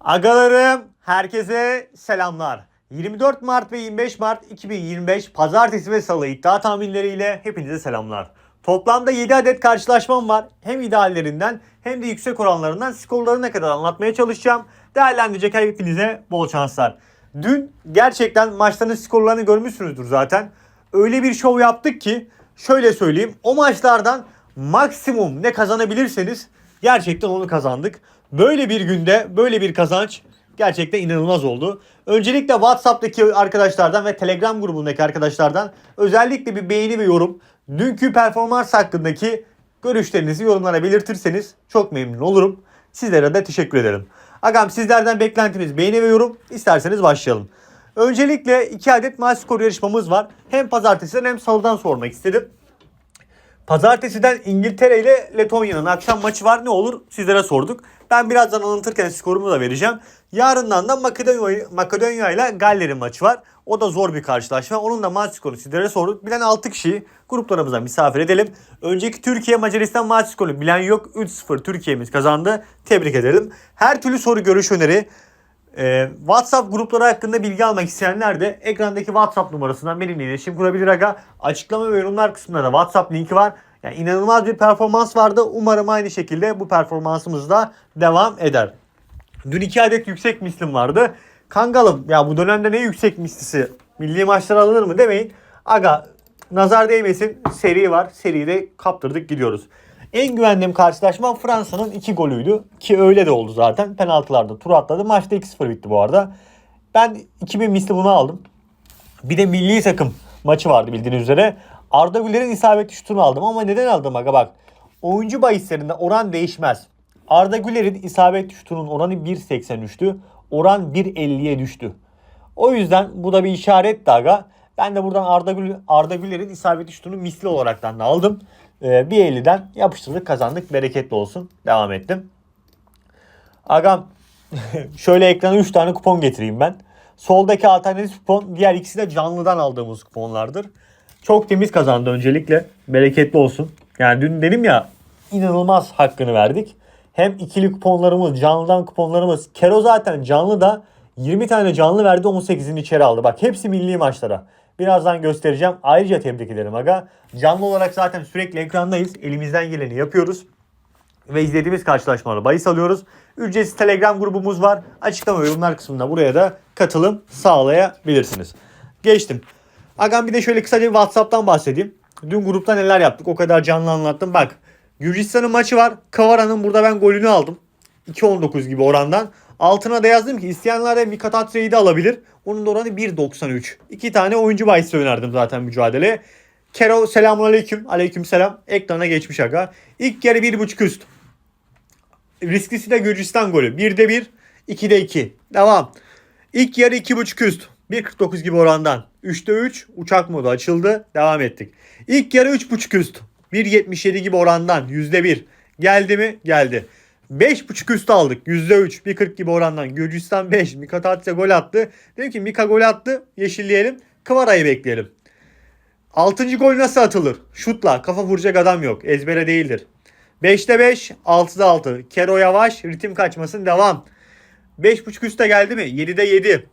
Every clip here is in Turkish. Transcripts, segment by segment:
Agalarım herkese selamlar. 24 Mart ve 25 Mart 2025 Pazartesi ve Salı iddia tahminleriyle hepinize selamlar. Toplamda 7 adet karşılaşmam var. Hem ideallerinden hem de yüksek oranlarından skorları ne kadar anlatmaya çalışacağım. Değerlendirecek hepinize bol şanslar. Dün gerçekten maçların skorlarını görmüşsünüzdür zaten. Öyle bir şov yaptık ki şöyle söyleyeyim. O maçlardan maksimum ne kazanabilirseniz gerçekten onu kazandık. Böyle bir günde böyle bir kazanç gerçekten inanılmaz oldu. Öncelikle WhatsApp'taki arkadaşlardan ve Telegram grubundaki arkadaşlardan özellikle bir beğeni ve yorum. Dünkü performans hakkındaki görüşlerinizi yorumlara belirtirseniz çok memnun olurum. Sizlere de teşekkür ederim. Agam sizlerden beklentimiz beğeni ve yorum. İsterseniz başlayalım. Öncelikle iki adet maç skoru yarışmamız var. Hem pazartesiden hem salıdan sormak istedim. Pazartesiden İngiltere ile Letonya'nın akşam maçı var. Ne olur sizlere sorduk. Ben birazdan anlatırken skorumu da vereceğim. Yarından da Makedonya, Makedonya ile Galler'in maçı var. O da zor bir karşılaşma. Onun da maç skoru sizlere sorduk. Bilen 6 kişiyi gruplarımıza misafir edelim. Önceki Türkiye Macaristan maç skoru bilen yok. 3-0 Türkiye'miz kazandı. Tebrik edelim. Her türlü soru, görüş, öneri ee, WhatsApp grupları hakkında bilgi almak isteyenler de ekrandaki WhatsApp numarasından benimle iletişim kurabilir aga. Açıklama ve yorumlar kısmında da WhatsApp linki var. Yani inanılmaz bir performans vardı. Umarım aynı şekilde bu performansımız da devam eder. Dün iki adet yüksek mislim vardı. Kangalım ya bu dönemde ne yüksek mislisi? Milli maçlar alınır mı demeyin. Aga nazar değmesin seri var. Seriyi de kaptırdık gidiyoruz. En güvendiğim karşılaşma Fransa'nın 2 golüydü. Ki öyle de oldu zaten. Penaltılarda tur atladı. Maçta 2-0 bitti bu arada. Ben 2000 misli bunu aldım. Bir de milli takım maçı vardı bildiğiniz üzere. Arda Güler'in isabetli şutunu aldım ama neden aldım aga bak. Oyuncu bahislerinde oran değişmez. Arda Güler'in isabetli şutunun oranı 1.83'tü. Oran 1.50'ye düştü. O yüzden bu da bir işaret aga. Ben de buradan Arda, Gül, Arda Güler'in isabetli şutunu misli olaraktan da aldım. Ee, 1.50'den yapıştırdık kazandık. Bereketli olsun. Devam ettim. Agam şöyle ekrana 3 tane kupon getireyim ben. Soldaki alternatif kupon diğer ikisi de canlıdan aldığımız kuponlardır. Çok temiz kazandı öncelikle. Bereketli olsun. Yani dün dedim ya inanılmaz hakkını verdik. Hem ikili kuponlarımız, canlıdan kuponlarımız. Kero zaten canlı da 20 tane canlı verdi 18'ini içeri aldı. Bak hepsi milli maçlara. Birazdan göstereceğim. Ayrıca tebrik ederim aga. Canlı olarak zaten sürekli ekrandayız. Elimizden geleni yapıyoruz ve izlediğimiz karşılaşmaları bahis alıyoruz. Ücretsiz Telegram grubumuz var. Açıklama yorumlar kısmında buraya da katılım sağlayabilirsiniz. Geçtim. Agam bir de şöyle kısaca bir WhatsApp'tan bahsedeyim. Dün grupta neler yaptık o kadar canlı anlattım. Bak Gürcistan'ın maçı var. Kavara'nın burada ben golünü aldım. 2.19 gibi orandan. Altına da yazdım ki isteyenler de Mikatatre'yi de alabilir. Onun da oranı 1.93. İki tane oyuncu bahisi önerdim zaten mücadeleye. Kero selamun aleyküm. Aleyküm selam. Ekrana geçmiş aga. İlk yarı 1.5 üst. Risklisi de Gürcistan golü. 1'de 1, 2'de 2. Devam. İlk yarı 2.5 üst. 1.49 gibi orandan. 3'te 3 uçak modu açıldı. Devam ettik. İlk yarı 3.5 üst. 1.77 gibi orandan. %1. Geldi mi? Geldi. 5.5 üst aldık. %3. 1.40 gibi orandan. Gürcistan 5. Mika Tatse gol attı. Dedim ki Mika gol attı. Yeşilleyelim. Kıvara'yı bekleyelim. Altıncı gol nasıl atılır? Şutla. Kafa vuracak adam yok. Ezbere değildir. 5'te 5, 6'da 6. Kero yavaş, ritim kaçmasın devam. 5.5 üste geldi mi? 7'de 7.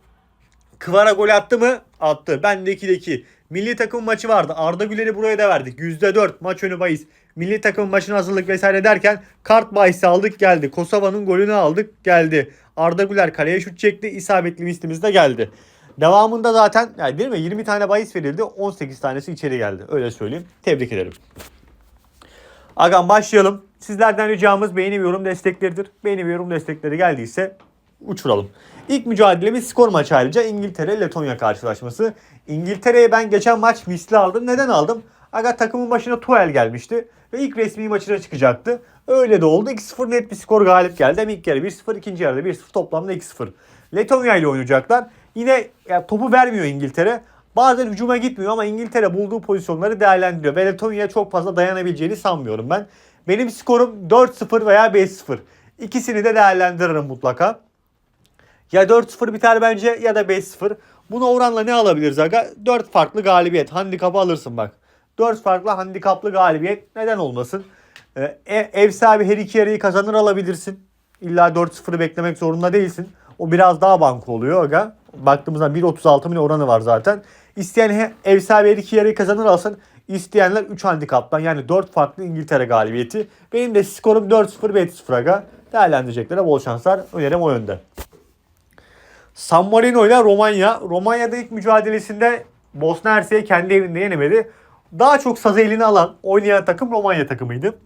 Kıvara gol attı mı? Attı. Ben de 2'de 2. Milli takım maçı vardı. Arda Güler'i buraya da verdik. %4 maç önü bahis. Milli takım maçına hazırlık vesaire derken kart bahisi aldık geldi. Kosova'nın golünü aldık geldi. Arda Güler kaleye şut çekti. İsabetli listemiz de geldi. Devamında zaten yani değil mi 20 tane bahis verildi. 18 tanesi içeri geldi. Öyle söyleyeyim. Tebrik ederim. Agam başlayalım. Sizlerden ricamız beğeni ve yorum destekleridir. Beğeni ve yorum destekleri geldiyse uçuralım. İlk mücadelemiz skor maçı ayrıca İngiltere-Letonya karşılaşması. İngiltere'ye ben geçen maç misli aldım. Neden aldım? Aga takımın başına Tuel gelmişti. Ve ilk resmi maçına çıkacaktı. Öyle de oldu. 2-0 net bir skor galip geldi. Hem ilk yarı 1-0, ikinci yarıda 1-0 toplamda 2-0. Letonya ile oynayacaklar. Yine ya, topu vermiyor İngiltere. Bazen hücuma gitmiyor ama İngiltere bulduğu pozisyonları değerlendiriyor. Ve Letonya'ya çok fazla dayanabileceğini sanmıyorum ben. Benim skorum 4-0 veya 5-0. İkisini de değerlendiririm mutlaka. Ya 4-0 biter bence ya da 5-0. Buna oranla ne alabiliriz aga? 4 farklı galibiyet. Handikapı alırsın bak. 4 farklı handikaplı galibiyet neden olmasın? Ee, e- ev sahibi her iki yarıyı kazanır alabilirsin. İlla 4-0'ı beklemek zorunda değilsin. O biraz daha banko oluyor aga. Baktığımızda 1.36 milyon oranı var zaten. İsteyen ev sahibi her iki yarıyı kazanır alsın. İsteyenler 3 handikaptan yani 4 farklı İngiltere galibiyeti. Benim de skorum 4-0 bet 0 aga. Değerlendireceklere bol şanslar. Önerim o yönde. San Marino ile Romanya. Romanya'da ilk mücadelesinde Bosna Hersek'i kendi evinde yenemedi. Daha çok sazı eline alan oynayan takım Romanya takımıydı.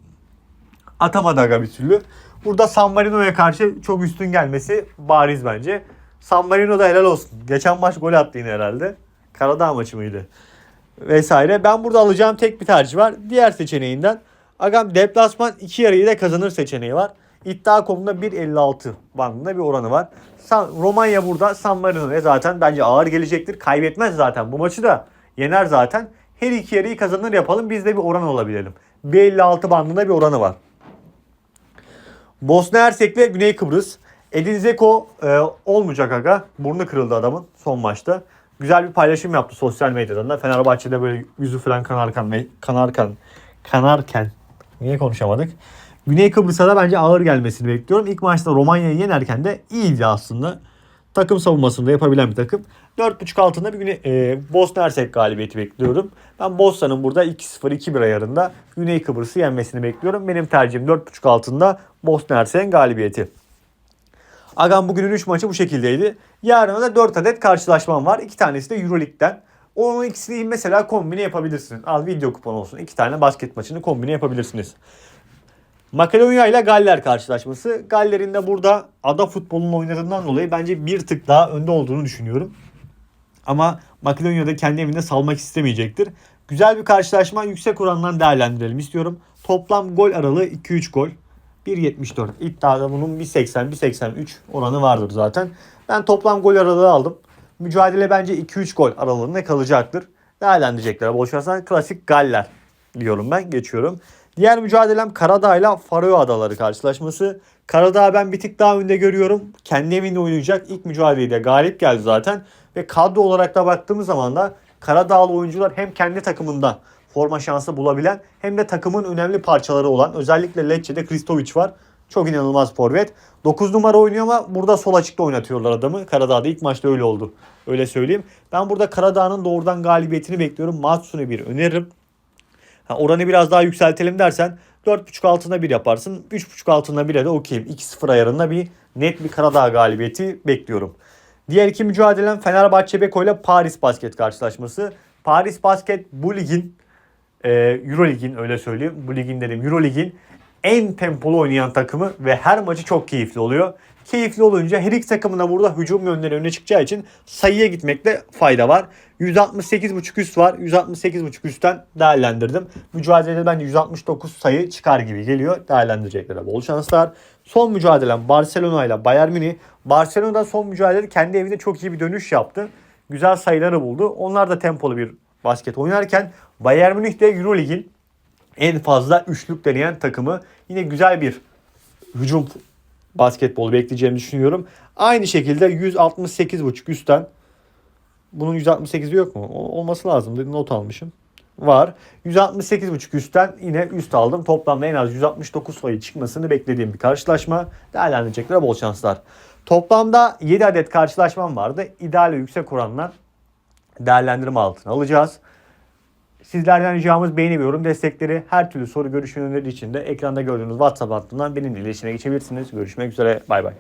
Atamadı aga bir türlü. Burada San Marino'ya karşı çok üstün gelmesi bariz bence. San Marino da helal olsun. Geçen maç gol attı yine herhalde. Karadağ maçı mıydı? Vesaire. Ben burada alacağım tek bir tercih var. Diğer seçeneğinden. Agam deplasman iki yarıyı da kazanır seçeneği var. İddia konumunda 1.56 bandında bir oranı var. San, Romanya burada San Marino'ya zaten bence ağır gelecektir. Kaybetmez zaten bu maçı da yener zaten. Her iki yarıyı kazanır yapalım biz de bir oran olabilelim. 1.56 bandında bir oranı var. Bosna Hersek ve Güney Kıbrıs. Edin Zeko e, olmayacak aga. Burnu kırıldı adamın son maçta. Güzel bir paylaşım yaptı sosyal medyadan da. Fenerbahçe'de böyle yüzü falan kanarken, kanarken, kanarken. Niye konuşamadık? Güney Kıbrıs'a da bence ağır gelmesini bekliyorum. İlk maçta Romanya'yı yenerken de iyiydi aslında. Takım savunmasını da yapabilen bir takım. 4.5 altında bir Güney, e, Bosna Hersek galibiyeti bekliyorum. Ben Bosna'nın burada 2-0-2-1 ayarında Güney Kıbrıs'ı yenmesini bekliyorum. Benim tercihim 4.5 altında Bosna Hersek'in galibiyeti. Agam bugünün 3 maçı bu şekildeydi. Yarın da 4 adet karşılaşmam var. 2 tanesi de Euroleague'den. Onun ikisini mesela kombine yapabilirsiniz. Al video kupon olsun. 2 tane basket maçını kombine yapabilirsiniz. Makedonya ile Galler karşılaşması. Galler'in de burada ada futbolunun oynadığından dolayı bence bir tık daha önde olduğunu düşünüyorum. Ama Makedonya'da kendi evinde salmak istemeyecektir. Güzel bir karşılaşma yüksek orandan değerlendirelim istiyorum. Toplam gol aralığı 2-3 gol. 1.74. İddiada bunun 1.80-1.83 oranı vardır zaten. Ben toplam gol aralığı aldım. Mücadele bence 2-3 gol aralığında kalacaktır. Değerlendirecekler. Boş klasik Galler diyorum ben. Geçiyorum. Diğer mücadelem Karadağ ile Faroe Adaları karşılaşması. Karadağ ben bir tık daha önde görüyorum. Kendi evinde oynayacak. İlk mücadeleyi de galip geldi zaten. Ve kadro olarak da baktığımız zaman da Karadağlı oyuncular hem kendi takımında forma şansı bulabilen hem de takımın önemli parçaları olan özellikle Lecce'de Kristovic var. Çok inanılmaz forvet. 9 numara oynuyor ama burada sol açıkta oynatıyorlar adamı. Karadağ'da ilk maçta öyle oldu. Öyle söyleyeyim. Ben burada Karadağ'ın doğrudan galibiyetini bekliyorum. Matsune bir öneririm. Ha, oranı biraz daha yükseltelim dersen 4.5 altında bir yaparsın. 3.5 altında 1'e de okeyim. 2-0 ayarında bir net bir Karadağ galibiyeti bekliyorum. Diğer iki mücadelem Fenerbahçe Beko ile Paris Basket karşılaşması. Paris Basket bu ligin e, Euro Lig'in öyle söyleyeyim. Bu ligin dedim Euro Lig'in en tempolu oynayan takımı ve her maçı çok keyifli oluyor. Keyifli olunca her iki takımın da burada hücum yönleri öne çıkacağı için sayıya gitmekte fayda var. 168.5 üst var. 168.5 üstten değerlendirdim. Mücadelede bence 169 sayı çıkar gibi geliyor. Değerlendireceklere bol şanslar. Son mücadelem Barcelona ile Bayern Münih. Barcelona'da son mücadelede kendi evinde çok iyi bir dönüş yaptı. Güzel sayıları buldu. Onlar da tempolu bir basket oynarken Bayern Münih de Eurolig'in en fazla üçlük deneyen takımı. Yine güzel bir hücum basketbolu bekleyeceğimi düşünüyorum. Aynı şekilde 168.5 üstten bunun 168'i yok mu? Olması lazım. Dedi not almışım. Var. 168.5 üstten yine üst aldım. Toplamda en az 169 sayı çıkmasını beklediğim bir karşılaşma. Değerlendireceklere bol şanslar. Toplamda 7 adet karşılaşmam vardı. İdeal ve yüksek oranla değerlendirme altına alacağız. Sizlerden ricamız beğeni ve yorum destekleri. Her türlü soru görüş öneri için de ekranda gördüğünüz WhatsApp hattından benimle iletişime geçebilirsiniz. Görüşmek üzere. Bay bay.